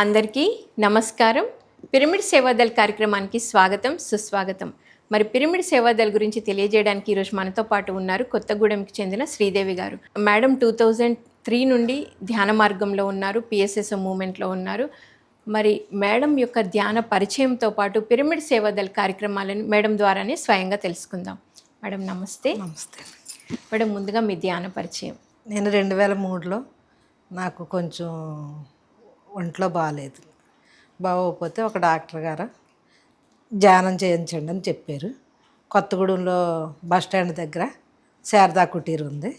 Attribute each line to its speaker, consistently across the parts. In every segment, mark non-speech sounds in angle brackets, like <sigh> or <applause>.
Speaker 1: అందరికీ నమస్కారం. పిరమిడ్ సేవాదల్ కార్యక్రమానికి స్వాగతం సుస్వాగతం. మరి పిరమిడ్ సేవాదల్ గురించి తెలియజేయడానికి ఈరోజు మనతో పాటు ఉన్నారు కొత్తగూడెంకి చెందిన శ్రీదేవి గారు. మేడం టూ థౌజండ్ త్రీ నుండి ధ్యాన మార్గంలో ఉన్నారు పిఎస్ఎస్ మూమెంట్లో ఉన్నారు. మరి మేడం యొక్క ధ్యాన పరిచయంతో పాటు పిరమిడ్ సేవాదల్ కార్యక్రమాలను మేడం ద్వారానే స్వయంగా తెలుసుకుందాం. మేడం నమస్తే.
Speaker 2: నమస్తే.
Speaker 1: మేడం ముందుగా మీ ధ్యాన పరిచయం.
Speaker 2: నేను రెండు వేల మూడులో నాకు కొంచెం ఒంట్లో బాగాలేదు బాగోకపోతే ఒక డాక్టర్ గారు ధ్యానం చేయించండి అని చెప్పారు. కొత్తగూడెంలో బస్ స్టాండ్ దగ్గర శారదా కుటీర్ ఉంది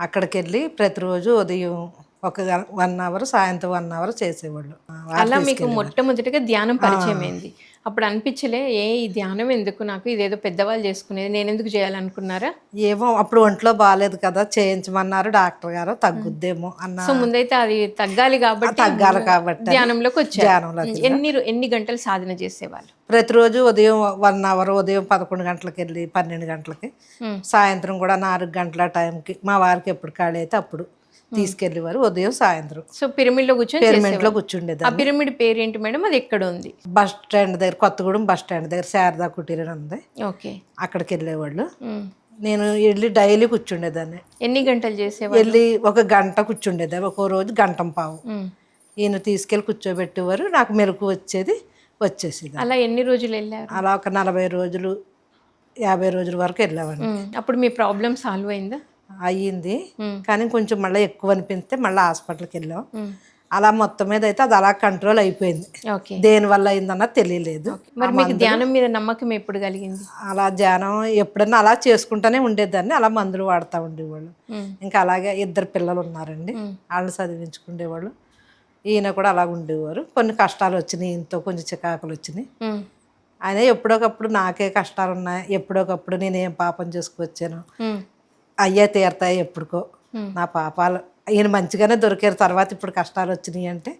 Speaker 2: అక్కడికి వెళ్ళి ప్రతిరోజు ఉదయం ఒక వన్ అవర్ సాయంత్రం వన్ అవర్ చేసేవాళ్ళు.
Speaker 1: అలా మీకు మొట్టమొదటిగా ధ్యానం పరిచయం అయింది అప్పుడు అనిపించలే ఏ ఈ ధ్యానం ఎందుకు నాకు? ఇదేదో పెద్దవాళ్ళు చేసుకునేది నేను ఎందుకు చేయాలనుకున్నారా?
Speaker 2: ఏమో అప్పుడు ఒంట్లో బాగాలేదు కదా చేయించమన్నారు డాక్టర్ గారు తగ్గుద్దేమో అన్న
Speaker 1: సో ముందైతే అది తగ్గాలి కాబట్టి
Speaker 2: తగ్గాలి కాబట్టి
Speaker 1: ధ్యానంలోకి వచ్చారు. ఎన్ని ఎన్ని గంటలు సాధన చేసేవాళ్ళు?
Speaker 2: ప్రతిరోజు ఉదయం వన్ అవర్ ఉదయం పదకొండు గంటలకు వెళ్ళి పన్నెండు గంటలకి. సాయంత్రం కూడా నాలుగు గంటల టైంకి మా వారికి ఎప్పుడు ఖాళీ అయితే అప్పుడు. తీసుకెళ్ళేవారు ఉదయం సాయంత్రం.
Speaker 1: సో పిరమిడ్లో కూర్చొని
Speaker 2: పిరమిడ్లో కూర్చుండేది
Speaker 1: ఆ పిరమిడ్ పేరేంటి మేడం? అది ఎక్కడ ఉంది
Speaker 2: బస్ స్టాండ్ దగ్గర కొత్తగూడెం బస్ స్టాండ్ దగ్గర శారదా కుటీర్ ఉంది.
Speaker 1: ఓకే.
Speaker 2: అక్కడికి వెళ్ళేవాళ్ళు. నేను వెళ్ళి డైలీ కూర్చుండేదాన్ని.
Speaker 1: ఎన్ని గంటలు చేసేవాళ్ళు
Speaker 2: వెళ్ళి ఒక గంట కూర్చుండేదాన్ని ఒక్కో రోజు గంటం పావు. ఈయన తీసుకెళ్ళి కూర్చోబెట్టేవారు నాకు మెలకు వచ్చేది వచ్చేసేది
Speaker 1: అలా ఎన్ని రోజులు వెళ్ళారు?
Speaker 2: అలా ఒక నలభై రోజులు యాభై రోజుల వరకు వెళ్ళామండి.
Speaker 1: అప్పుడు మీ ప్రాబ్లం సాల్వ్ అయిందా?
Speaker 2: అయ్యింది. కానీ కొంచెం మళ్ళీ ఎక్కువ అనిపిస్తే మళ్ళీ హాస్పిటల్కి వెళ్ళాం. అలా మొత్తం మీద అయితే అది అలా కంట్రోల్ అయిపోయింది. దేని వల్ల అయిందన్నది తెలియలేదు.
Speaker 1: మరి మీకు ధ్యానం మీద నమ్మకం ఎప్పుడు కలిగింది?
Speaker 2: అలా ధ్యానం ఎప్పుడన్నా అలా చేసుకుంటూనే ఉండేదాన్ని. అలా మందులు వాడుతూ ఉండేవాళ్ళు. ఇంకా అలాగే ఇద్దరు పిల్లలు ఉన్నారండి. వాళ్ళు చదివించుకునేవాళ్ళు ఈయన కూడా అలా ఉండేవారు. కొన్ని కష్టాలు వచ్చినాయి. ఈయనతో కొంచెం చికాకులు వచ్చినాయి. ఆయన ఎప్పుడోకప్పుడు నాకే కష్టాలు ఉన్నాయి ఎప్పుడోకప్పుడు నేను పాపం చేసుకొచ్చాను. అయ్యే తీరతాయి ఎప్పుడుకో. నా పాపాలు. ఈయన మంచిగానే దొరికారు. తర్వాత ఇప్పుడు కష్టాలు వచ్చినాయి అంటే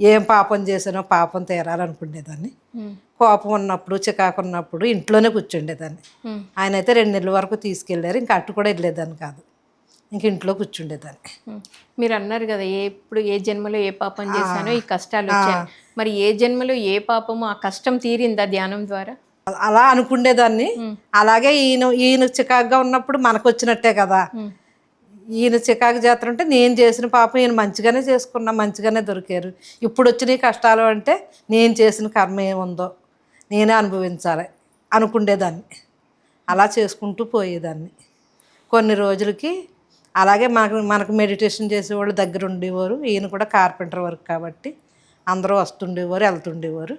Speaker 2: ఏం పాపం చేశానో పాపం తీరాలనుకునేదాన్ని. కోపం ఉన్నప్పుడు చికాకు ఉన్నప్పుడు ఇంట్లోనే కూర్చుండేదాన్ని. ఆయన అయితే రెండు నెలల వరకు తీసుకెళ్ళారు ఇంకా అటు కూడా వెళ్ళేదాన్ని కాదు. ఇంక ఇంట్లో కూర్చుండేదాన్ని.
Speaker 1: మీరు అన్నారు కదా ఏ ఇప్పుడు ఏ జన్మలో ఏ పాపం చేశానో ఈ కష్టాలు వచ్చాయి. మరి ఏ జన్మలో ఏ పాపమో ఆ కష్టం తీరిందా ధ్యానం ద్వారా?
Speaker 2: అలా అనుకునేదాన్ని అలాగే ఈయన ఈయన చికాకుగా ఉన్నప్పుడు మనకు వచ్చినట్టే కదా. ఈయన చికాకు చేస్తారు అంటే నేను చేసిన పాపం ఈయన మంచిగానే చేసుకున్నా మంచిగానే దొరికారు. ఇప్పుడు వచ్చిన కష్టాలు అంటే నేను చేసిన కర్మ ఏముందో నేనే అనుభవించాలి అనుకుండేదాన్ని. అలా చేసుకుంటూ పోయేదాన్ని. కొన్ని రోజులకి అలాగే మనకు మనకు మెడిటేషన్ చేసేవాళ్ళు దగ్గర ఉండేవారు. ఈయన కూడా కార్పెంటర్ వర్క్ కాబట్టి అందరూ వస్తుండేవారు వెళ్తుండేవారు.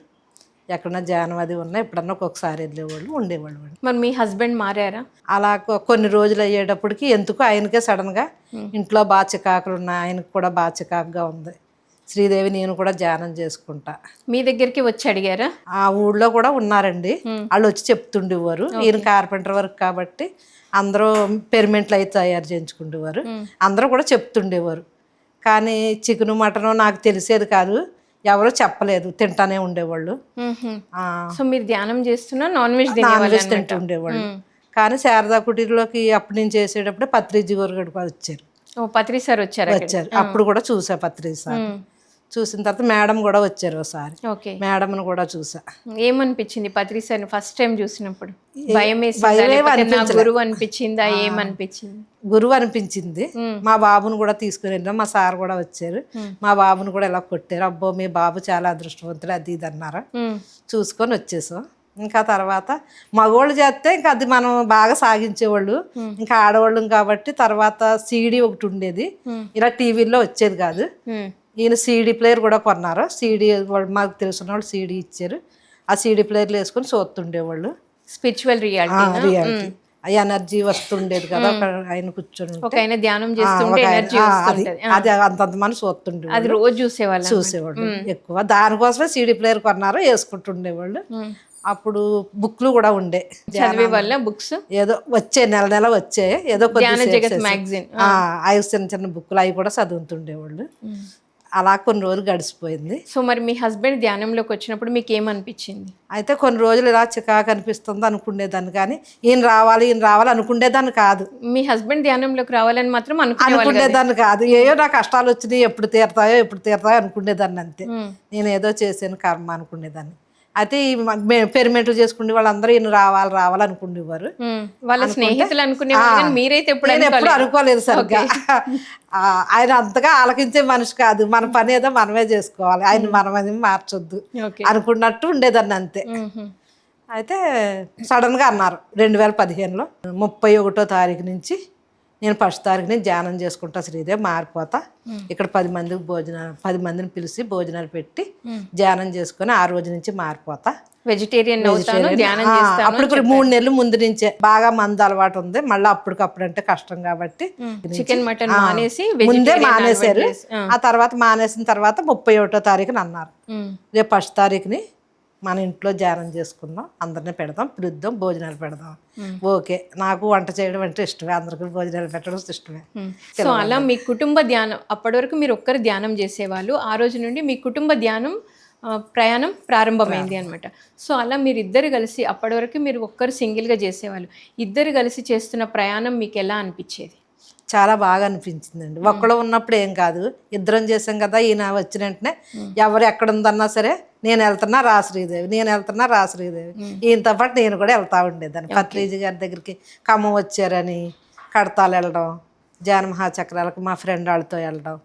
Speaker 2: ఎక్కడన్నా ధ్యానం అది ఉన్నా ఎప్పుడన్నా ఒక్కొక్కసారి వెళ్ళేవాళ్ళు ఉండేవాళ్ళు
Speaker 1: మరి మీ హస్బెండ్ మారారా?
Speaker 2: అలా కొన్ని రోజులు అయ్యేటప్పటికి ఎందుకు ఆయనకే సడన్గా ఇంట్లో బాగా చికాకులు ఉన్నాయి ఆయనకు కూడా బాగా చికాకుగా ఉంది. శ్రీదేవి నేను కూడా ధ్యానం చేసుకుంటా.
Speaker 1: మీ దగ్గరికి వచ్చి అడిగారా?
Speaker 2: ఆ ఊళ్ళో కూడా ఉన్నారండి. వాళ్ళు వచ్చి చెప్తుండేవారు. ఈయన కార్పెంటర్ వర్క్ కాబట్టి అందరూ పెరిమెంట్లు అయితే తయారు చేయించుకుండేవారు. అందరూ కూడా చెప్తుండేవారు. కానీ చికెను మటను నాకు తెలిసేది కాదు. ఎవరో చెప్పలేదు తింటానే ఉండేవాళ్ళు.
Speaker 1: సో మీరు ధ్యానం చేస్తున్నా నాన్ వెజ్
Speaker 2: నాన్ వెజ్ తింటూ ఉండేవాళ్ళు. కానీ శారదా కుటీర్లోకి అప్పుడు నేను చేసేటప్పుడు పత్రిజీ గారు కూడా వచ్చారు.
Speaker 1: ఓ పత్రి సార్ వచ్చారు
Speaker 2: వచ్చారు. అప్పుడు కూడా చూసా పత్రిజీ సార్. చూసిన తర్వాత మేడం కూడా వచ్చారు ఒకసారి.
Speaker 1: ఓకే.
Speaker 2: మేడంను కూడా చూసా.
Speaker 1: ఏమనిపించింది? పత్రి సార్ ఫస్ట్ టైం చూసినప్పుడు. భయం. గురువు అనిపించిందా? ఏమనిపించింది?
Speaker 2: గురువు అనిపించింది. మా బాబును కూడా తీసుకుని వెళ్ళాం మా సార్ కూడా వచ్చారు. మా బాబును కూడా ఇలా కొట్టారు. అబ్బో మీ బాబు చాలా అదృష్టవంతుడు అది ఇది అన్నారు. చూసుకొని వచ్చేసాం. ఇంకా తర్వాత మగవాళ్ళు చేస్తే ఇంకా అది మనం బాగా సాగించేవాళ్ళు. ఇంకా ఆడవాళ్ళం కాబట్టి తర్వాత సీడీ ఒకటి ఉండేది. ఇలా టీవీల్లో వచ్చేది కాదు. ఈయన సీడీ ప్లేయర్ కూడా కొన్నారు. సీడీ వాళ్ళు మాకు తెలిసిన వాళ్ళు సీడీ ఇచ్చారు. ఆ సీడీ ప్లేయర్లు వేసుకొని చూస్తుండేవాళ్ళు.
Speaker 1: స్పిరిచువల్ రియాలిటీ
Speaker 2: రియాలిటీ ఆ ఎనర్జీ వస్తుండేది కదా ఆయన కూర్చొని
Speaker 1: ఆయన ధ్యానం చేస్తుంటే ఎనర్జీ
Speaker 2: అది అంతంత మంది చూస్తుండే
Speaker 1: అది రోజు చూసేవాళ్ళం
Speaker 2: చూసేవాళ్ళు ఎక్కువ. దానికోసమే సీడీ ప్లేయర్ కొన్నారు వేసుకుంటుండేవాళ్ళు. అప్పుడు బుక్లు కూడా ఉండే.
Speaker 1: చదివే వాళ్ళ బుక్స్?
Speaker 2: ఏదో వచ్చే నెల నెల వచ్చే ఏదో
Speaker 1: మ్యాగజైన్.
Speaker 2: అవి చిన్న చిన్న బుక్లు అవి కూడా చదువుతుండేవాళ్ళు. అలా కొన్ని రోజులు గడిచిపోయింది.
Speaker 1: సో మరి మీ హస్బెండ్ ధ్యానంలోకి వచ్చినప్పుడు మీకు ఏమనిపించింది?
Speaker 2: అయితే కొన్ని రోజులు ఇలా చికాకు అనిపిస్తుంది అనుకునేదాన్ని కానీ ఈయన రావాలి ఈయన రావాలి అనుకునేదాన్ని కాదు.
Speaker 1: మీ హస్బెండ్ ధ్యానంలోకి రావాలని మాత్రం?
Speaker 2: అనుకునేదాన్ని కాదు. ఏయో నా కష్టాలు వచ్చినాయి ఎప్పుడు తీరతాయో ఎప్పుడు తీరతాయో అనుకునేదాన్ని అంతే. నేను ఏదో చేసాను కర్మ అనుకునేదాన్ని. అయితే ఈ పెరిమెంట్లు చేసుకునే వాళ్ళందరూ ఈయన రావాలి రావాలి అనుకునేవారు
Speaker 1: మ్మ్. వాళ్ళ స్నేహితులు అనుకునేవాళ్ళు కానీ మీరైతే ఎప్పుడు
Speaker 2: ఎప్పుడు
Speaker 1: అనుకోలేదు.
Speaker 2: సరిగ్గా. ఆయన అంతగా ఆలకించే మనిషి కాదు. మన పని ఏదో మనమే చేసుకోవాలి. ఆయన మనమని మార్చొద్దు అనుకున్నట్టు ఉండేదాన్ని అంతే. అయితే సడన్గా అన్నారు రెండు వేల పదిహేనులో ముప్పై ఒకటో తారీఖు నుంచి నేను ఫస్ట్ తారీఖు నుంచి ధ్యానం చేసుకుంటా శ్రీదేవి మారిపోతా. ఇక్కడ పది మందికి భోజనాలు పది మందిని పిలిచి భోజనాలు పెట్టి ధ్యానం చేసుకొని ఆ రోజు నుంచి మారిపోతా.
Speaker 1: వెజిటేరియన్
Speaker 2: అప్పుడు మూడు నెలలు ముందు నుంచే బాగా మందు అలవాటు ఉంది. మళ్ళీ అప్పటికప్పుడు అంటే కష్టం కాబట్టి
Speaker 1: చికెన్ మటన్ మానేసి
Speaker 2: ముందే మానేశారు.
Speaker 1: ఆ.
Speaker 2: తర్వాత మానేసిన తర్వాత ముప్పై ఒకటో తారీఖున అన్నారు. రేపు ఫస్ట్ తారీఖుని మన ఇంట్లో ధ్యానం చేసుకుందాం అందరిని పెడదాం పిలుద్దాం భోజనాలు పెడదాం. ఓకే నాకు వంట చేయడం అంటే ఇష్టమే అందరికీ భోజనాలు పెట్టడం ఇష్టమే.
Speaker 1: సో అలా మీ కుటుంబ ధ్యానం అప్పటి వరకు మీరు ఒక్కరు ధ్యానం చేసేవాళ్ళు ఆ రోజు నుండి మీ కుటుంబ ధ్యానం ప్రయాణం ప్రారంభమైంది అనమాట సో అలా మీరు ఇద్దరు కలిసి అప్పటి వరకు మీరు ఒక్కరు సింగిల్గా చేసేవాళ్ళు. ఇద్దరు కలిసి చేస్తున్న ప్రయాణం మీకు ఎలా అనిపించేది?
Speaker 2: చాలా బాగా అనిపించిందండి. ఒక్కడు ఉన్నప్పుడు ఏం కాదు. ఇద్దరం చేసాం కదా ఈయన వచ్చిన వెంటనే ఎవరు ఎక్కడ ఉందన్నా సరే నేను వెళ్తున్నా రా శ్రీదేవి నేను వెళ్తున్నా రా శ్రీదేవి. ఈయనతో పాటు నేను కూడా వెళ్తా ఉండేదాన్ని. పత్రిజీ గారి దగ్గరికి ఖమ్మం వచ్చారని కడతాలు వెళ్ళడం జాన మహాచక్రాలకు మా ఫ్రెండ్ వాళ్ళతో వెళ్ళడం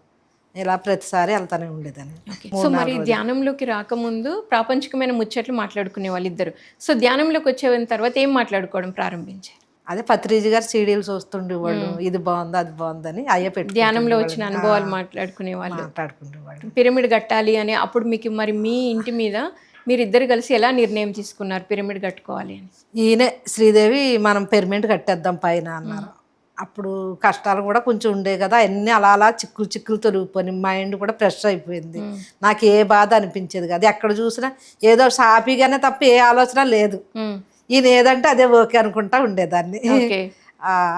Speaker 2: ఇలా ప్రతిసారి వెళ్తానే ఉండేదాన్ని.
Speaker 1: సో మరి ధ్యానంలోకి రాకముందు ప్రాపంచికమైన ముచ్చట్లు మాట్లాడుకునే వాళ్ళు ఇద్దరు సో ధ్యానంలోకి వచ్చే తర్వాత ఏం మాట్లాడుకోవడం ప్రారంభించారు?
Speaker 2: అదే పత్రిజీ గారు సీడీలు చూస్తుండేవాళ్ళు ఇది బాగుంది అది బాగుందని అయ్యే పెట్టి
Speaker 1: ధ్యానంలో వచ్చిన అనుభవాలు మాట్లాడుకునే వాళ్ళు.
Speaker 2: మాట్లాడుకుండేవాళ్ళు
Speaker 1: పిరమిడ్ కట్టాలి అని అప్పుడు మీకు మరి మీ ఇంటి మీద మీరు ఇద్దరు కలిసి ఎలా నిర్ణయం తీసుకున్నారు పిరమిడ్ కట్టుకోవాలి అని?
Speaker 2: ఈయనే శ్రీదేవి మనం పెర్మెంట్ కట్టేద్దాం పైన అన్నారు. అప్పుడు కష్టాలు కూడా కొంచెం ఉండే కదా అన్నీ అలా అలా చిక్కులు చిక్కులు తొలగిపోయి మైండ్ కూడా ఫ్రెష్ అయిపోయింది. నాకు ఏ బాధ అనిపించేది కదా. ఎక్కడ చూసినా ఏదో సాఫీగానే తప్ప ఏ ఆలోచన లేదు. ఈయన ఏదంటే అదే ఓకే అనుకుంటా ఉండేదాన్ని.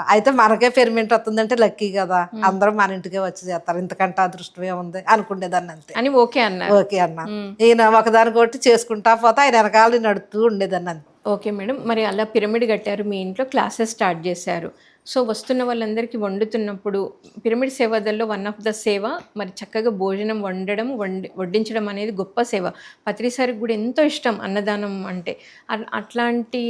Speaker 2: అయితే మనకే పెర్మెంట్ వస్తుందంటే లక్కీ కదా. అందరూ మన ఇంటికే వచ్చి చేస్తారు. ఇంతకంటే అదృష్టమే ఉంది అనుకునేదాన్ని అంతే.
Speaker 1: అని ఓకే అన్నారు.
Speaker 2: ఓకే అన్న. ఈయన ఒకదాని కొట్టి చేసుకుంటా పోతే ఆయన వెనకాల నడుతూ ఉండేదాన్ని అంతే.
Speaker 1: Okay madam. మరి అలా పిరమిడ్ కట్టారు. మీ ఇంట్లో క్లాసెస్ స్టార్ట్ చేశారు. సో వస్తున్న వాళ్ళందరికీ వండుతున్నప్పుడు పిరమిడ్ సేవాదల్లో వన్ ఆఫ్ ద సేవ మరి చక్కగా భోజనం వండడం వండి వడ్డించడం అనేది గొప్ప సేవ. పత్రిసారికి కూడా ఎంతో ఇష్టం అన్నదానం అంటే. అట్లాంటి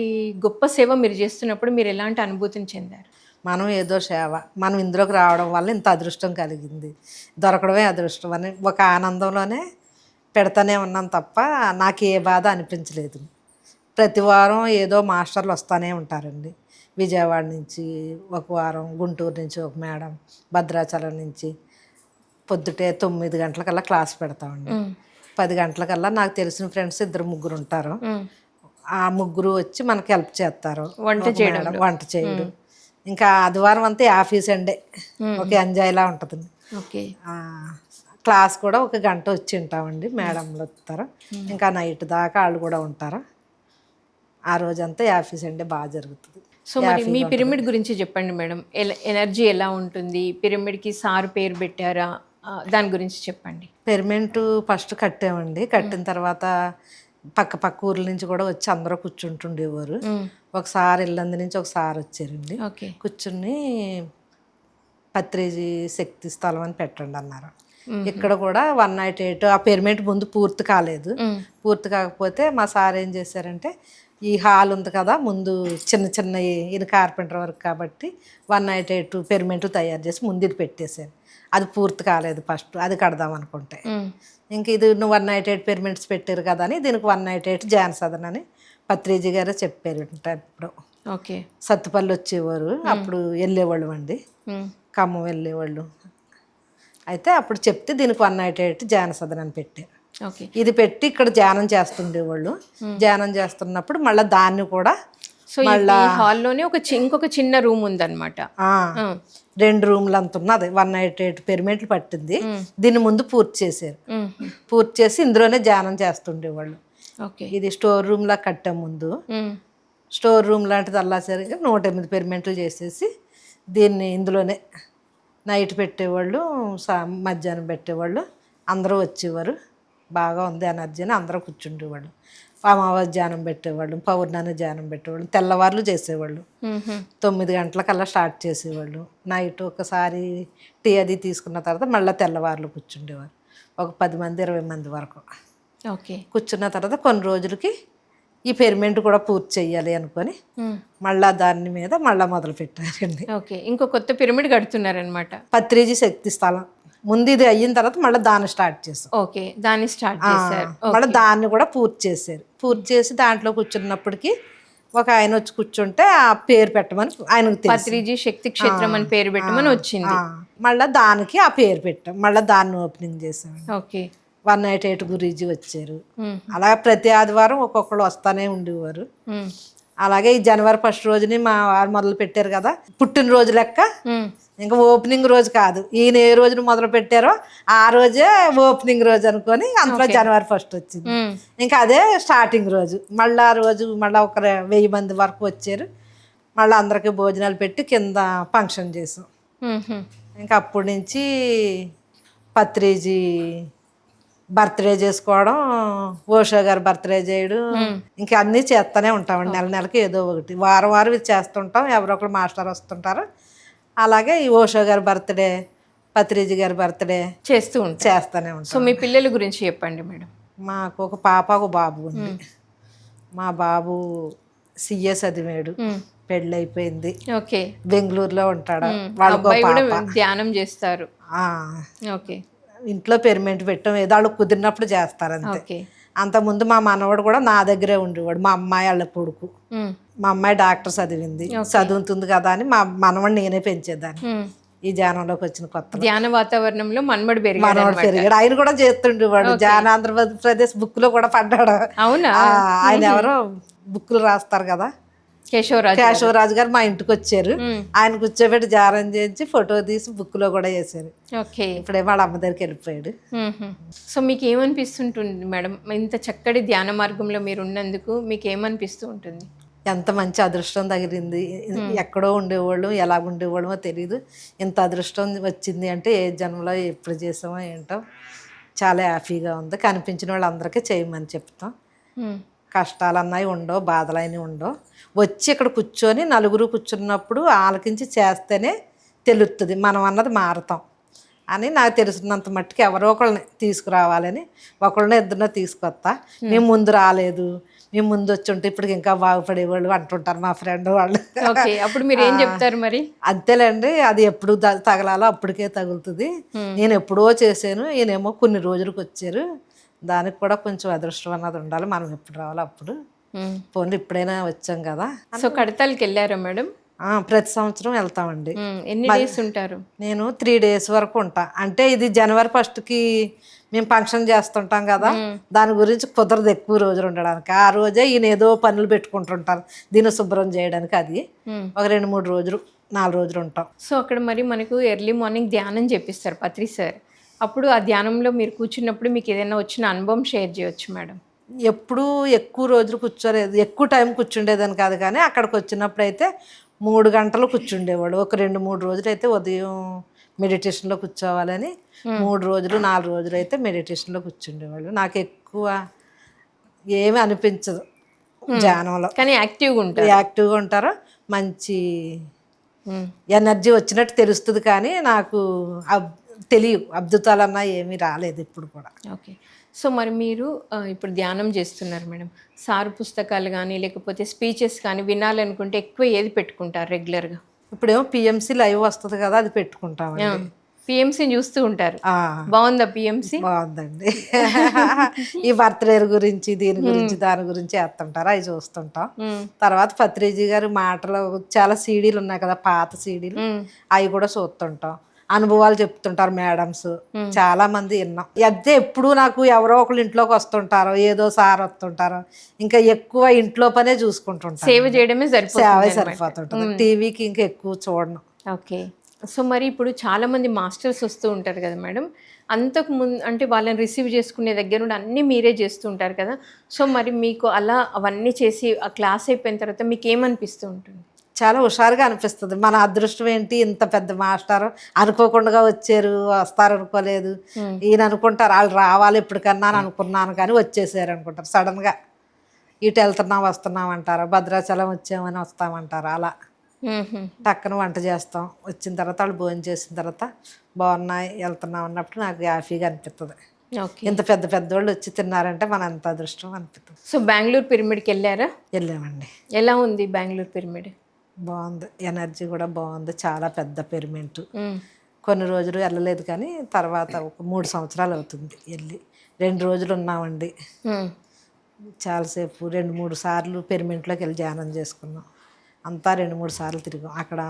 Speaker 1: గొప్ప సేవ మీరు చేస్తున్నప్పుడు మీరు ఎలాంటి అనుభూతిని చెందారు?
Speaker 2: మనం ఏదో సేవ మనం ఇందులోకి రావడం వల్ల ఇంత అదృష్టం కలిగింది. దొరకడమే అదృష్టం అని ఒక ఆనందంలోనే పెడతానే ఉన్నాం తప్ప నాకు ఏ బాధ అనిపించలేదు. ప్రతి వారం ఏదో మాస్టర్లు వస్తూనే ఉంటారండి. విజయవాడ నుంచి ఒక వారం గుంటూరు నుంచి ఒక మేడం భద్రాచలం నుంచి పొద్దుటే తొమ్మిది గంటలకల్లా క్లాస్ పెడతామండి. పది గంటలకల్లా నాకు తెలిసిన ఫ్రెండ్స్ ఇద్దరు ముగ్గురు ఉంటారు. ఆ ముగ్గురు వచ్చి మనకి హెల్ప్ చేస్తారు.
Speaker 1: వంట
Speaker 2: మేడం వంట చేయడం. ఇంకా ఆదివారం అంతా ఆఫీస్ అండే ఒక ఎంజాయ్లా ఉంటుంది
Speaker 1: ఓకే.
Speaker 2: క్లాస్ కూడా ఒక గంట వచ్చి ఉంటామండి మేడంలు వస్తారు. ఇంకా నైట్ దాకా వాళ్ళు కూడా ఉంటారు. ఆ రోజంతా ఆఫీస్ అండే బాగా జరుగుతుంది.
Speaker 1: సో మరి మీ పిరమిడ్ గురించి చెప్పండి మేడం. ఎనర్జీ ఎలా ఉంటుంది? పిరమిడ్కి సార్ పేరు పెట్టారా? దాని గురించి చెప్పండి.
Speaker 2: పెర్మెంట్ ఫస్ట్ కట్టామండి. కట్టిన తర్వాత పక్క పక్క ఊర్ల నుంచి కూడా వచ్చి అందరూ కూర్చుంటుండేవారు. ఒకసారి ఇల్లందు నుంచి ఒకసారి వచ్చారండి. కూర్చుని పత్రిజీ శక్తి స్థలం అని పెట్టండి అన్నారు. ఇక్కడ కూడా వన్ నైట్ ఎయిట్ ఆ పెర్మెంట్ ముందు పూర్తి కాలేదు. పూర్తి కాకపోతే మా సార్ ఏం చేశారంటే ఈ హాల్ ఉంది కదా ముందు చిన్న చిన్న ఈయన కార్పెంటర్ వర్క్ కాబట్టి వన్ నైట్ ఎయిట్ పెర్మెంట్ తయారు చేసి ముందు ఇది పెట్టేశారు అది పూర్తి కాలేదు ఫస్ట్ అది కడదాం అనుకుంటే. ఇంక ఇది నువ్వు వన్ నైట్ ఎయిట్ పెర్మెంట్స్ పెట్టారు కదా అని దీనికి వన్ నైట్ ఎయిట్ జాన్ సదన్ అని పత్రిజీ గారే చెప్పారు ఇప్పుడు.
Speaker 1: ఓకే.
Speaker 2: సత్తుపల్లి వచ్చేవారు అప్పుడు వెళ్ళేవాళ్ళు అండి.
Speaker 1: మ్మ్.
Speaker 2: ఖమ్మం వెళ్ళేవాళ్ళు. అయితే అప్పుడు చెప్తే దీనికి వన్ నైట్ ఎయిట్ ధ్యాన సదన్ అని పెట్టారు. ఇది పెట్టి ఇక్కడ ధ్యానం చేస్తుండేవాళ్ళు ధ్యానం చేస్తున్నప్పుడు మళ్ళీ దాన్ని కూడా
Speaker 1: సో హాల్లోనే ఒక ఇంకొక చిన్న రూమ్ ఉందన్నమాట.
Speaker 2: రెండు రూమ్లు అంత ఉన్నది. వన్ నైట్ ఎయిట్ పెరిమెంట్లు పట్టింది. దీన్ని ముందు పూర్తి చేశారు. పూర్తి చేసి ఇందులోనే ధ్యానం చేస్తుండేవాళ్ళు
Speaker 1: ఓకే.
Speaker 2: ఇది స్టోర్ రూమ్లా కట్టే ముందు. స్టోర్ రూమ్ లాంటిది అల్లాసరిగా నూట ఎనిమిది పెరిమెంట్లు చేసేసి దీన్ని ఇందులోనే నైట్ పెట్టేవాళ్ళు సా మధ్యాహ్నం పెట్టేవాళ్ళు అందరూ వచ్చేవారు. బాగా ఉంది ఎనర్జీ అని అందరూ కూర్చుండేవాళ్ళు. అమావాస్య ధ్యానం పెట్టేవాళ్ళు పౌర్ణమి ధ్యానం పెట్టేవాళ్ళు తెల్లవార్లు చేసేవాళ్ళు. తొమ్మిది గంటలకల్లా స్టార్ట్ చేసేవాళ్ళు. నైట్ ఒకసారి టీ అది తీసుకున్న తర్వాత మళ్ళీ తెల్లవార్లు కూర్చుండేవారు. ఒక పది మంది ఇరవై మంది వరకు.
Speaker 1: ఓకే.
Speaker 2: కూర్చున్న తర్వాత కొన్ని రోజులకి ఈ పెరిమెంట్ కూడా పూర్తి చేయాలి అనుకొని. మళ్ళా దాని మీద మళ్ళా మొదలు పెట్టారండి
Speaker 1: ఓకే. ఇంకో కొత్త పిరమిడ్ కడుతున్నారనమాట
Speaker 2: పత్రిజీ శక్తి స్థలం. ముందు ఇది అయిన తర్వాత మళ్ళీ దాన్ని స్టార్ట్ చేసాం
Speaker 1: ఓకే దాన్ని స్టార్ట్ చేశారు.
Speaker 2: మళ్ళీ దాన్ని కూడా పూర్తి చేశారు. పూర్తి చేసి దాంట్లో కూర్చున్నప్పటికీ ఒక ఆయన వచ్చి కూర్చుంటే ఆ పేరు పెట్టమని ఆయనకు తెలుసు.
Speaker 1: పత్రిజీ శక్తి క్షేత్రం అని పేరు పెట్టమని వచ్చింది.
Speaker 2: మళ్ళా దానికి ఆ పేరు పెట్టాం. మళ్ళీ దాన్ని ఓపెనింగ్ చేసాం
Speaker 1: ఓకే.
Speaker 2: వన్ నైట్ ఎయిట్ గురీజీ వచ్చారు.
Speaker 1: మ్మ్.
Speaker 2: అలా ప్రతి ఆదివారం ఒక్కొక్కరు వస్తానే ఉండేవారు. అలాగే ఈ జనవరి ఫస్ట్ రోజుని మా వారు మొదలు పెట్టారు కదా పుట్టినరోజు లెక్క. ఇంకా ఓపెనింగ్ రోజు కాదు. ఈయన ఏ రోజున మొదలు పెట్టారో ఆ రోజే ఓపెనింగ్ రోజు అనుకొని అంతలో జనవరి ఫస్ట్ వచ్చింది. ఇంకా అదే స్టార్టింగ్ రోజు. మళ్ళీ ఆ రోజు మళ్ళీ ఒక వెయ్యి మంది వరకు వచ్చారు. మళ్ళీ అందరికీ భోజనాలు పెట్టి కింద ఫంక్షన్ చేసాం. ఇంకా అప్పటి నుంచి పత్రిజీ బర్త్డే చేసుకోవడం ఓషో గారు బర్త్డే చేయడం ఇంకా అన్నీ చేస్తూనే ఉంటామండి. నెల నెలకి ఏదో ఒకటి. వారం వారం ఇది చేస్తుంటాం. ఎవరో ఒకరు మాస్టర్ వస్తుంటారు. అలాగే ఈ ఓషో గారి బర్త్డే పత్రిజీ గారి బర్త్డే
Speaker 1: చేస్తూ ఉంటారు.
Speaker 2: చేస్తూనే
Speaker 1: సో
Speaker 2: ఉంటాం
Speaker 1: మీ పిల్లల గురించి చెప్పండి మేడం.
Speaker 2: మాకు ఒక పాప ఒక బాబు ఉంది. మా బాబు సిఏ చదివాడు.
Speaker 1: మ్మ్.
Speaker 2: పెళ్ళి అయిపోయింది
Speaker 1: ఓకే.
Speaker 2: బెంగళూరులో ఉంటాడు. వాళ్ళకు
Speaker 1: అబ్బాయి కూడా ధ్యానం చేస్తారు.
Speaker 2: ఆ,
Speaker 1: ఓకే.
Speaker 2: ఇంట్లో పెరిమెంట్ పెట్టాం ఏదో వాళ్ళు కుదిరినప్పుడు చేస్తారు అంతే
Speaker 1: ఓకే.
Speaker 2: అంతకుముందు మా మనవడు కూడా నా దగ్గరే ఉండేవాడు మా అమ్మాయి వాళ్ళ కొడుకు. మా అమ్మాయి డాక్టర్ చదివింది. చదువుతుంది కదా అని మా మనవడు నేనే పెంచేదాన్ని. ఈ జానంలోకి వచ్చిన కొత్త
Speaker 1: ధ్యాన వాతావరణంలో మన్మడు పెరిగాడు
Speaker 2: మనవడు పెరిగాడు. ఆయన కూడా చేస్తుండేవాడు. జాన ఆంధ్రప్రదేశ్ బుక్లో కూడా పడ్డాడు.
Speaker 1: అవునా?
Speaker 2: ఆయన ఎవరో బుక్కులు రాస్తారు కదా.
Speaker 1: కేశవరాజు
Speaker 2: కేశవరాజు గారు మా ఇంటికి వచ్చారు. ఆయన కూర్చోబెట్టి జారం చేయించి ఫోటో తీసి బుక్లో కూడా వేశారు.
Speaker 1: ఓకే.
Speaker 2: ఇప్పుడే వాళ్ళ అమ్మ దగ్గరికి వెళ్ళిపోయాడు.
Speaker 1: సో మీకు ఏమనిపిస్తుంటుంది మేడం? ఇంత చక్కటి ధ్యాన మార్గంలో మీరు ఉన్నందుకు మీకు ఏమనిపిస్తూ ఉంటుంది?
Speaker 2: ఎంత మంచి అదృష్టం తగిలింది. ఎక్కడో ఉండేవాళ్ళు ఎలా ఉండేవాళ్ళమో తెలియదు ఇంత అదృష్టం వచ్చింది అంటే ఏ జన్మలో ఎప్పుడు చేసామో ఏంటో చాలా హ్యాపీగా ఉంది. కనిపించిన వాళ్ళందరికీ చేయమని చెప్తాం.
Speaker 1: మ్మ్.
Speaker 2: కష్టాలు అన్నవి ఉండవు బాధలు అయినవి ఉండవు వచ్చి ఇక్కడ కూర్చొని నలుగురు కూర్చున్నప్పుడు ఆలకించి చేస్తేనే తెలుస్తుంది మనం అన్నది మారుతాం అని నాకు తెలిసినంత మట్టుకు ఎవరో ఒకళ్ళని తీసుకురావాలని ఒకళ్ళని ఇద్దరినో తీసుకొస్తా. మేము ముందు రాలేదు మేము ముందు వచ్చి ఉంటే ఇప్పటికి ఇంకా బాగుపడేవాళ్ళు అంటుంటారు మా ఫ్రెండ్ వాళ్ళు.
Speaker 1: అప్పుడు మీరు ఏం చెప్తారు మరి?
Speaker 2: అంతేలేండి అది ఎప్పుడు తగలాలో అప్పటికే తగులుతుంది. నేను ఎప్పుడో చేశాను ఈయనేమో కొన్ని రోజులకు వచ్చారు. దానికి కూడా కొంచెం అదృష్టం అన్నది ఉండాలి. మనం ఎప్పుడు రావాలో అప్పుడు. పోనీ ఇప్పుడైనా వచ్చాం కదా.
Speaker 1: సో కడతాలకి వెళ్ళారా మేడం?
Speaker 2: ఆ, ప్రతి సంవత్సరం వెళ్తామండి.
Speaker 1: ఎన్ని డేస్ ఉంటారు?
Speaker 2: నేను త్రీ డేస్ వరకు ఉంటా. అంటే ఇది జనవరి ఫస్ట్కి మేము ఫంక్షన్ చేస్తుంటాం కదా. దాని గురించి కుదరదు ఎక్కువ రోజులు ఉండడానికి. ఆ రోజే ఈయన ఏదో పనులు పెట్టుకుంటుంటారు. దీన్ని శుభ్రం చేయడానికి అది. ఒక రెండు మూడు రోజులు నాలుగు రోజులు ఉంటాం.
Speaker 1: సో అక్కడ మరి మనకు ఎర్లీ మార్నింగ్ ధ్యానం చెప్పిస్తారు పత్రి సార్. అప్పుడు ఆ ధ్యానంలో మీరు కూర్చున్నప్పుడు మీకు ఏదైనా వచ్చిన అనుభవం షేర్ చేయొచ్చు మేడం.
Speaker 2: ఎప్పుడూ ఎక్కువ రోజులు కూర్చోలేదు ఎక్కువ టైం కూర్చుండేదని కాదు కానీ అక్కడికి వచ్చినప్పుడు అయితే మూడు గంటలు కూర్చుండేవాడు. ఒక రెండు మూడు రోజులు అయితే ఉదయం మెడిటేషన్లో కూర్చోవాలని మూడు రోజులు నాలుగు రోజులు అయితే మెడిటేషన్లో కూర్చుండేవాళ్ళు. నాకు ఎక్కువ ఏమీ అనిపించదు ధ్యానంలో.
Speaker 1: కానీ యాక్టివ్గా ఉంటారు.
Speaker 2: యాక్టివ్గా ఉంటారు. మంచి. ఎనర్జీ వచ్చినట్టు తెలుస్తుంది కానీ నాకు తెలియవు. అద్భుతాలన్నా ఏమీ రాలేదు ఇప్పుడు కూడా.
Speaker 1: ఓకే. సో మరి మీరు ఇప్పుడు ధ్యానం చేస్తున్నారు మేడం. సారు పుస్తకాలు కానీ లేకపోతే స్పీచెస్ కానీ వినాలనుకుంటే ఎక్కువ ఏది పెట్టుకుంటారు రెగ్యులర్గా?
Speaker 2: ఇప్పుడేమో పిఎంసి లైవ్ వస్తుంది కదా అది పెట్టుకుంటామండి.
Speaker 1: పిఎంసీని చూస్తూ ఉంటారు. బాగుందా పిఎంసీ?
Speaker 2: బాగుందండి. ఈ బర్త్డే గురించి దీని గురించి దాని గురించి వేస్తుంటారు. అవి చూస్తుంటాం. తర్వాత పత్రిజీ గారి మాటలు చాలా సీడీలు ఉన్నాయి కదా పాత సీడీలు. అవి కూడా చూస్తుంటాం. అనుభవాలు చెప్తుంటారు మేడమ్స్. చాలా మంది విన్నాం. అదే ఎప్పుడు నాకు ఎవరో ఒకళ్ళు ఇంట్లోకి వస్తుంటారో ఏదో సార్ వస్తుంటారో. ఇంకా ఎక్కువ ఇంట్లో పనే చూసుకుంటుంటారు
Speaker 1: సేవ చేయడమే
Speaker 2: సేవ
Speaker 1: సరిపోతుంది
Speaker 2: సరిపోతుంటుంది టీవీకి ఇంకా ఎక్కువ చూడను.
Speaker 1: ఓకే. సో మరి ఇప్పుడు చాలా మంది మాస్టర్స్ వస్తూ ఉంటారు కదా మేడం. అంతకు ముందు అంటే వాళ్ళని రిసీవ్ చేసుకునే దగ్గర నుండి అన్నీ మీరే చేస్తూ ఉంటారు కదా. సో మరి మీకు అలా అవన్నీ చేసి ఆ క్లాస్ అయిపోయిన తర్వాత మీకు ఏమనిపిస్తూ ఉంటుంది?
Speaker 2: చాలా హుషారుగా అనిపిస్తుంది. మన అదృష్టం ఏంటి? ఇంత పెద్ద మాస్టర్ అనుకోకుండా వచ్చారు వస్తారు అనుకోలేదు ఈయన అనుకుంటారు వాళ్ళు రావాలి ఎప్పటికన్నా అని అనుకున్నాను కానీ వచ్చేసారు అనుకుంటారు. సడన్గా ఇటు వెళ్తున్నాం వస్తున్నాం అంటారు. భద్రాచలం వచ్చామని వస్తామంటారు అలా. టక్కన వంట చేస్తాం. వచ్చిన తర్వాత వాళ్ళు భోజనం చేసిన తర్వాత బాగున్నాయి వెళ్తున్నాం అన్నప్పుడు నాకు హ్యాపీగా అనిపిస్తుంది ఇంత పెద్ద పెద్దోళ్ళు వచ్చి తిన్నారంటే మన అంత అదృష్టం అనిపిస్తుంది
Speaker 1: సో బెంగళూరు పిరమిడ్కి వెళ్ళారా?
Speaker 2: వెళ్ళామండి.
Speaker 1: ఎలా ఉంది బెంగళూరు పిరమిడ్?
Speaker 2: బాగుంది. ఎనర్జీ కూడా బాగుంది. చాలా పెద్ద పెరిమెంట్. కొన్ని రోజులు వెళ్ళలేదు కానీ తర్వాత ఒక మూడు సంవత్సరాలు అవుతుంది వెళ్ళి. రెండు రోజులు ఉన్నామండి. చాలాసేపు రెండు మూడు సార్లు పెరిమెంట్లోకి వెళ్ళి ధ్యానం చేసుకున్నాం. అంతా రెండు మూడు సార్లు తిరిగాం. అక్కడ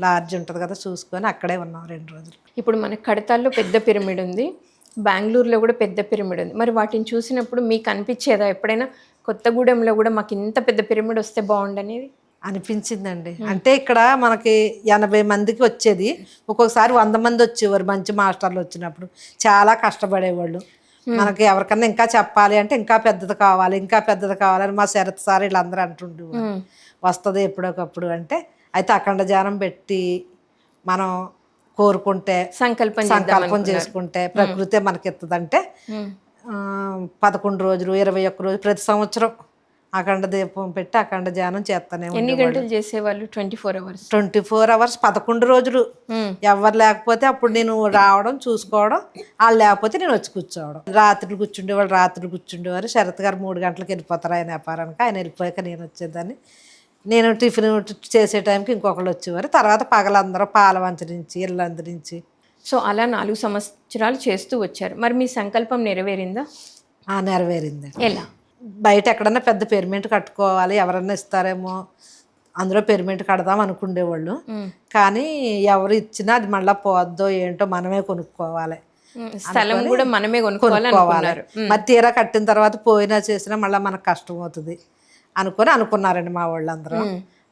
Speaker 2: లాడ్జ్ ఉంటుంది కదా చూసుకొని అక్కడే ఉన్నాం రెండు రోజులు.
Speaker 1: ఇప్పుడు మన కడతాల్లో పెద్ద పిరమిడ్ ఉంది. బెంగళూరులో కూడా పెద్ద పిరమిడ్ ఉంది. మరి వాటిని చూసినప్పుడు మీకు అనిపించేదా? ఎప్పుడైనా కొత్తగూడెంలో కూడా మాకు ఇంత పెద్ద పిరమిడ్ వస్తే బాగుండనేది?
Speaker 2: అనిపించిందండి. అంటే ఇక్కడ మనకి ఎనభై మందికి వచ్చేది. ఒక్కొక్కసారి వంద మంది వచ్చేవారు మంచి మాస్టర్లు వచ్చినప్పుడు. చాలా కష్టపడేవాళ్ళు. మనకి ఎవరికన్నా ఇంకా చెప్పాలి అంటే ఇంకా పెద్దది కావాలి ఇంకా పెద్దది కావాలని మా శరత్ సార్ వీళ్ళందరూ అంటుండేవారు వస్తుంది ఎప్పుడొకప్పుడు అంటే అయితే అఖండ జానం పెట్టి మనం కోరుకుంటే
Speaker 1: సంకల్పం
Speaker 2: సంకల్పం చేసుకుంటే ప్రకృతే మనకి. ఆ, పదకొండు రోజులు ఇరవై ఒక్క రోజు ప్రతి సంవత్సరం అఖండ దీపం పెట్టి అఖండ ధ్యానం చేస్తానే
Speaker 1: ఎన్ని గంటలు చేసేవాళ్ళు? Twenty four hours.
Speaker 2: Twenty four hours పదకొండు రోజులు. ఎవరు లేకపోతే అప్పుడు నేను రావడం చూసుకోవడం వాళ్ళు లేకపోతే నేను వచ్చి కూర్చోవడం. రాత్రులు కూర్చుండేవాళ్ళు రాత్రులు కూర్చుండేవారు. శరత్ గారు మూడు గంటలకు వెళ్ళిపోతారు ఆయన వ్యాపారానికి. ఆయన వెళ్ళిపోయాక నేను వచ్చేదాన్ని. నేను టిఫిన్ చేసే టైంకి ఇంకొకళ్ళు వచ్చేవారు. తర్వాత పగలందరూ పాల వంచరించి ఇల్లు అందిరించి.
Speaker 1: సో అలా నాలుగు సంవత్సరాలు చేస్తూ వచ్చారు. మరి మీ సంకల్పం నెరవేరిందా?
Speaker 2: ఆ నెరవేరింది.
Speaker 1: ఎలా?
Speaker 2: బయట ఎక్కడన్నా పెద్ద పెరిమెంట్ కట్టుకోవాలి ఎవరన్నా ఇస్తారేమో అందులో పెరిమెంట్ కడదాం అనుకునేవాళ్ళు. కానీ ఎవరు ఇచ్చినా అది మళ్ళీ పోద్దో ఏంటో మనమే కొనుక్కోవాలి.
Speaker 1: స్థలం కూడా మనమే కొనుక్కోవాలి
Speaker 2: మరి తీరా కట్టిన తర్వాత పోయినా చేసినా మళ్ళీ మనకు కష్టం అవుతుంది. అనుకొని అనుకున్నారండి మా వాళ్ళందరూ.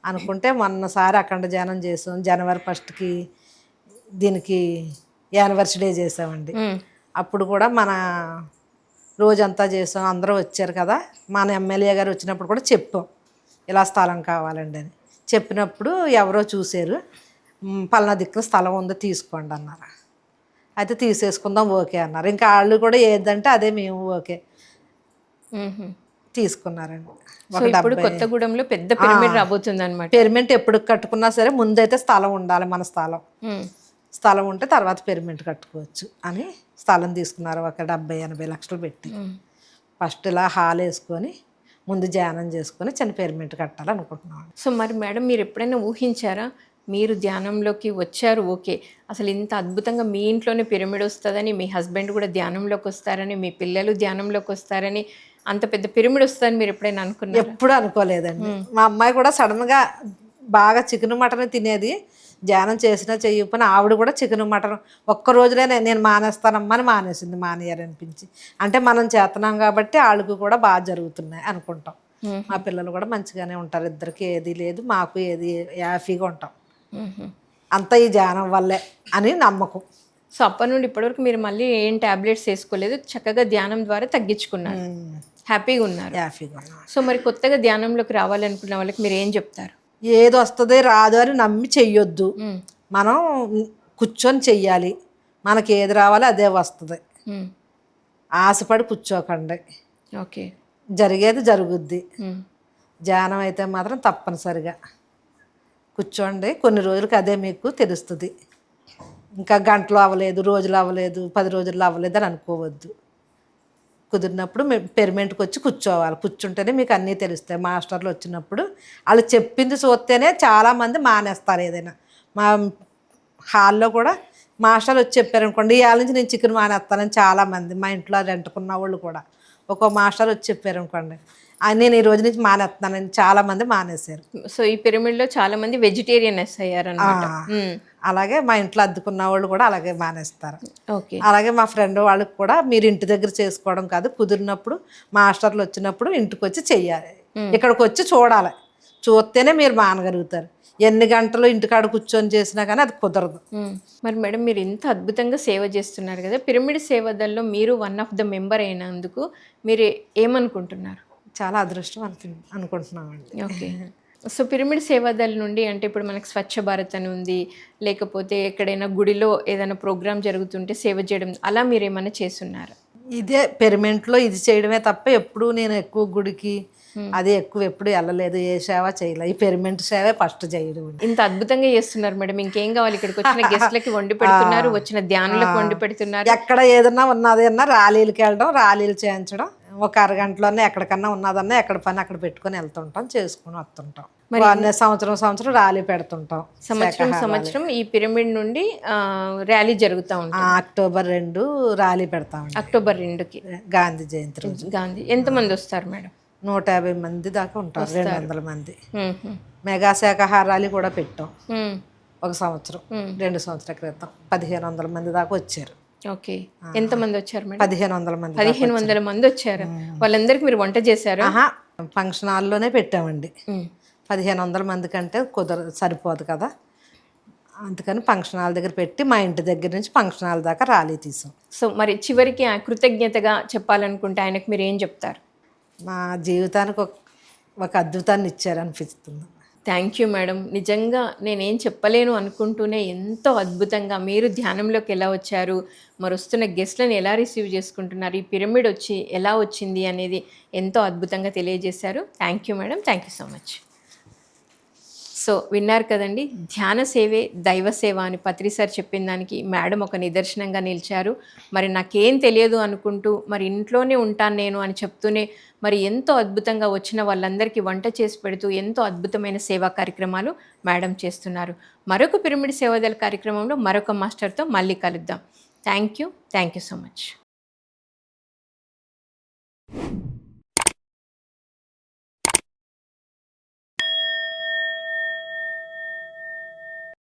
Speaker 2: అనుకుంటే మొన్నసారి అఖండ ధ్యానం చేసాం. జనవరి ఫస్ట్కి దీనికి యానివర్సరీ చేసామండి.
Speaker 1: మ్మ్.
Speaker 2: అప్పుడు కూడా మన రోజంతా చేసాం అందరూ వచ్చారు కదా. మన ఎమ్మెల్యే గారు వచ్చినప్పుడు కూడా చెప్పాం ఇలా స్థలం కావాలండి అని. చెప్పినప్పుడు ఎవరో చూశారు "మ్, పలానా దిక్కున స్థలం ఉందో తీసుకోండి అన్నారు. అయితే తీసేసుకుందాం ఓకే అన్నారు. ఇంకా వాళ్ళు కూడా ఏదంటే అదే మేము ఓకే. తీసుకున్నారండి.
Speaker 1: ఇప్పుడు కొత్తగూడెంలో పెద్ద పిరమిడ్ రాబోతుంది అనమాట
Speaker 2: పెరిమెంట్ ఎప్పుడు కట్టుకున్నా సరే ముందైతే స్థలం ఉండాలి మన స్థలం. స్థలం ఉంటే తర్వాత పెరిమెంట్ కట్టుకోవచ్చు అని స్థలం తీసుకున్నారు. ఒక డెబ్బై ఎనభై లక్షలు పెట్టి. ఫస్ట్ ఇలా హాల్ వేసుకొని ముందు ధ్యానం చేసుకొని చిన్న పెరిమెంట్ కట్టాలనుకుంటున్నాం.
Speaker 1: సో మరి మేడం మీరు ఎప్పుడైనా ఊహించారా? మీరు ధ్యానంలోకి వచ్చారు ఓకే. అసలు ఇంత అద్భుతంగా మీ ఇంట్లోనే పిరమిడ్ వస్తుందని మీ హస్బెండ్ కూడా ధ్యానంలోకి వస్తారని మీ పిల్లలు ధ్యానంలోకి వస్తారని అంత పెద్ద పిరమిడ్ వస్తుందని మీరు ఎప్పుడైనా అనుకున్నారు?
Speaker 2: ఎప్పుడు అనుకోలేదండి. మా అమ్మాయి కూడా సడన్గా బాగా చికెన్ మటన్ తినేది. ధ్యానం చేసినా చెయ్యకపోయినా ఆవిడ కూడా చికెన్ మటన్ ఒక్క రోజులోనే నేను మానేస్తానమ్మా అని మానేసింది మానేయాలనిపించి. అంటే మనం చేస్తున్నాం కాబట్టి వాళ్ళకి కూడా బాగా జరుగుతున్నాయి అనుకుంటాం. మా పిల్లలు కూడా మంచిగానే ఉంటారు. ఇద్దరికి ఏది లేదు మాకు ఏది హ్యాపీగా ఉంటాం. అంతా ఈ ధ్యానం వల్లే అని నమ్మకం.
Speaker 1: సో అప్పటి నుండి ఇప్పటివరకు మీరు మళ్ళీ ఏం టాబ్లెట్స్ వేసుకోలేదు చక్కగా ధ్యానం ద్వారా తగ్గించుకున్నారు. హ్యాపీగా ఉన్నారు.
Speaker 2: హ్యాపీగా
Speaker 1: సో మరి కొత్తగా ధ్యానంలోకి రావాలనుకున్న వాళ్ళకి మీరు ఏం చెప్తారు?
Speaker 2: ఏది వస్తుంది రాదు అని నమ్మి చెయ్యొద్దు. మనం కూర్చొని చెయ్యాలి. మనకి ఏది రావాలో అదే వస్తుంది. ఆశపడి కూర్చోకండి.
Speaker 1: ఓకే.
Speaker 2: జరిగేది జరుగుద్ది. ధ్యానం అయితే మాత్రం తప్పనిసరిగా. కూర్చోండి. కొన్ని రోజులకి అదే మీకు తెలుస్తుంది. ఇంకా గంటలు అవ్వలేదు రోజులు అవ్వలేదు పది రోజుల్లో అవ్వలేదు అని అనుకోవద్దు. కుదిరినప్పుడు మేము పెరిమెంట్కి వచ్చి కూర్చోవాలి. కూర్చుంటేనే మీకు అన్నీ తెలుస్తాయి. మాస్టర్లు వచ్చినప్పుడు వాళ్ళు చెప్పింది చూస్తేనే చాలామంది మానేస్తారు ఏదైనా. మా హాల్లో కూడా మాస్టర్లు వచ్చి చెప్పారనుకోండి ఇవాళ నుంచి నేను చికెన్ మానేస్తానని చాలామంది మా ఇంట్లో రెంటుకున్న వాళ్ళు కూడా. ఒక్కో మాస్టర్ వచ్చి చెప్పారనుకోండి నేను ఈ రోజు నుంచి మానేస్తున్నానని చాలామంది మానేశారు.
Speaker 1: సో ఈ పిరమిడ్లో చాలా మంది వెజిటేరియనెస్ మ్మ్.
Speaker 2: అలాగే మా ఇంట్లో అద్దుకున్న వాళ్ళు కూడా అలాగే మానేస్తారు.
Speaker 1: ఓకే.
Speaker 2: అలాగే మా ఫ్రెండ్ వాళ్ళకి కూడా మీరు ఇంటి దగ్గర చేసుకోవడం కాదు కుదిరినప్పుడు మాస్టర్లు వచ్చినప్పుడు ఇంటికి వచ్చి చెయ్యాలి. ఇక్కడికి వచ్చి చూడాలి. చూస్తేనే మీరు మానగలుగుతారు. ఎన్ని గంటలు ఇంటికాడ కూర్చొని చేసినా కానీ అది కుదరదు.
Speaker 1: మరి మేడం మీరు ఇంత అద్భుతంగా సేవ చేస్తున్నారు కదా. పిరమిడ్ సేవదల్లో మీరు వన్ ఆఫ్ ద మెంబర్ అయినందుకు మీరు ఏమనుకుంటున్నారు?
Speaker 2: చాలా అదృష్టం అనిపి అనుకుంటున్నామండి.
Speaker 1: ఓకే. సో పిరమిడ్ సేవాదళ నుండి అంటే ఇప్పుడు మనకి స్వచ్ఛ భారత్ అని ఉంది లేకపోతే ఎక్కడైనా గుడిలో ఏదైనా ప్రోగ్రామ్ జరుగుతుంటే సేవ చేయడం అలా మీరు ఏమైనా చేస్తున్నారా?
Speaker 2: ఇదే పెరిమెంట్లో ఇది చేయడమే తప్ప ఎప్పుడు నేను ఎక్కువ గుడికి అది ఎక్కువ ఎప్పుడు వెళ్ళలేదు ఏ సేవ చేయలే. ఈ పెరిమెంట్ సేవే ఫస్ట్ చేయడం
Speaker 1: ఇంత అద్భుతంగా చేస్తున్నారు మేడం. ఇంకేం కావాలి? ఇక్కడికి వచ్చిన గెస్ట్లకి వండి పెడుతున్నారు <laughs> వచ్చిన ధ్యానులకు వండి పెడుతున్నారు.
Speaker 2: ఎక్కడ ఏదన్నా ఉన్నదన్నా ర్యాలీలకి వెళ్ళడం ర్యాలీలు చేయించడం ఒక అరగంటలోనే ఎక్కడికన్నా ఉన్నదన్నా ఎక్కడ పని అక్కడ పెట్టుకొని వెళ్తుంటాం చేసుకుని వస్తుంటాం. అన్ని సంవత్సరం సంవత్సరం ర్యాలీ పెడుతుంటాం.
Speaker 1: సంవత్సరం సంవత్సరం ఈ పిరమిడ్ నుండి ర్యాలీ జరుగుతూ ఉంటుంది.
Speaker 2: ఆ, అక్టోబర్ రెండు ర్యాలీ పెడతామండి
Speaker 1: అక్టోబర్ రెండుకి.
Speaker 2: గాంధీ జయంతి రోజు.
Speaker 1: గాంధీ. ఎంతమంది వస్తారు మేడం?
Speaker 2: నూట యాభై మంది దాకా ఉంటారు రెండు వందల మంది. మెగా శాఖాహార ర్యాలీ కూడా పెట్టాం. ఒక సంవత్సరం రెండు సంవత్సరాల క్రితం పదిహేను వందల మంది దాకా వచ్చారు.
Speaker 1: ఓకే. ఎంతమంది వచ్చారు మేడం?
Speaker 2: పదిహేను వందల మంది.
Speaker 1: పదిహేను వందల మంది వచ్చారు. వాళ్ళందరికీ మీరు వంట చేశారా?
Speaker 2: ఫంక్షన్ హాల్లోనే పెట్టామండి. పదిహేను వందల మంది కంటే కుదర సరిపోదు కదా. అందుకని ఫంక్షన్ హాల్ దగ్గర పెట్టి మా ఇంటి దగ్గర నుంచి ఫంక్షన్ హాల్ దాకా ర్యాలీ తీసాం.
Speaker 1: సో మరి చివరికి కృతజ్ఞతగా చెప్పాలనుకుంటే ఆయనకు మీరు ఏం చెప్తారు?
Speaker 2: నా జీవితానికి ఒక ఒక అద్భుతాన్ని ఇచ్చారనిపిస్తుంది.
Speaker 1: థ్యాంక్ యూ మేడం నిజంగా నేనేం చెప్పలేను అనుకుంటూనే ఎంతో అద్భుతంగా మీరు ధ్యానంలోకి ఎలా వచ్చారు మరి వస్తున్న గెస్ట్లను ఎలా రిసీవ్ చేసుకుంటున్నారు ఈ పిరమిడ్ వచ్చి ఎలా వచ్చింది అనేది ఎంతో అద్భుతంగా తెలియజేశారు. Thank you madam thank you so much so విన్నారు కదండి. ధ్యాన సేవే దైవ సేవ అని పత్రిసారి చెప్పిన దానికి మేడం ఒక నిదర్శనంగా నిలిచారు. మరి నాకేం తెలియదు అనుకుంటూ మరి ఇంట్లోనే ఉంటాను నేను అని చెప్తూనే మరి ఎంతో అద్భుతంగా వచ్చిన వాళ్ళందరికీ వంట చేసి పెడుతూ ఎంతో అద్భుతమైన సేవా కార్యక్రమాలు మేడం చేస్తున్నారు. మరొక పిరమిడ్ సేవాదల కార్యక్రమంలో మరొక మాస్టర్తో మళ్ళీ కలుద్దాం. Thank you. Thank you so much.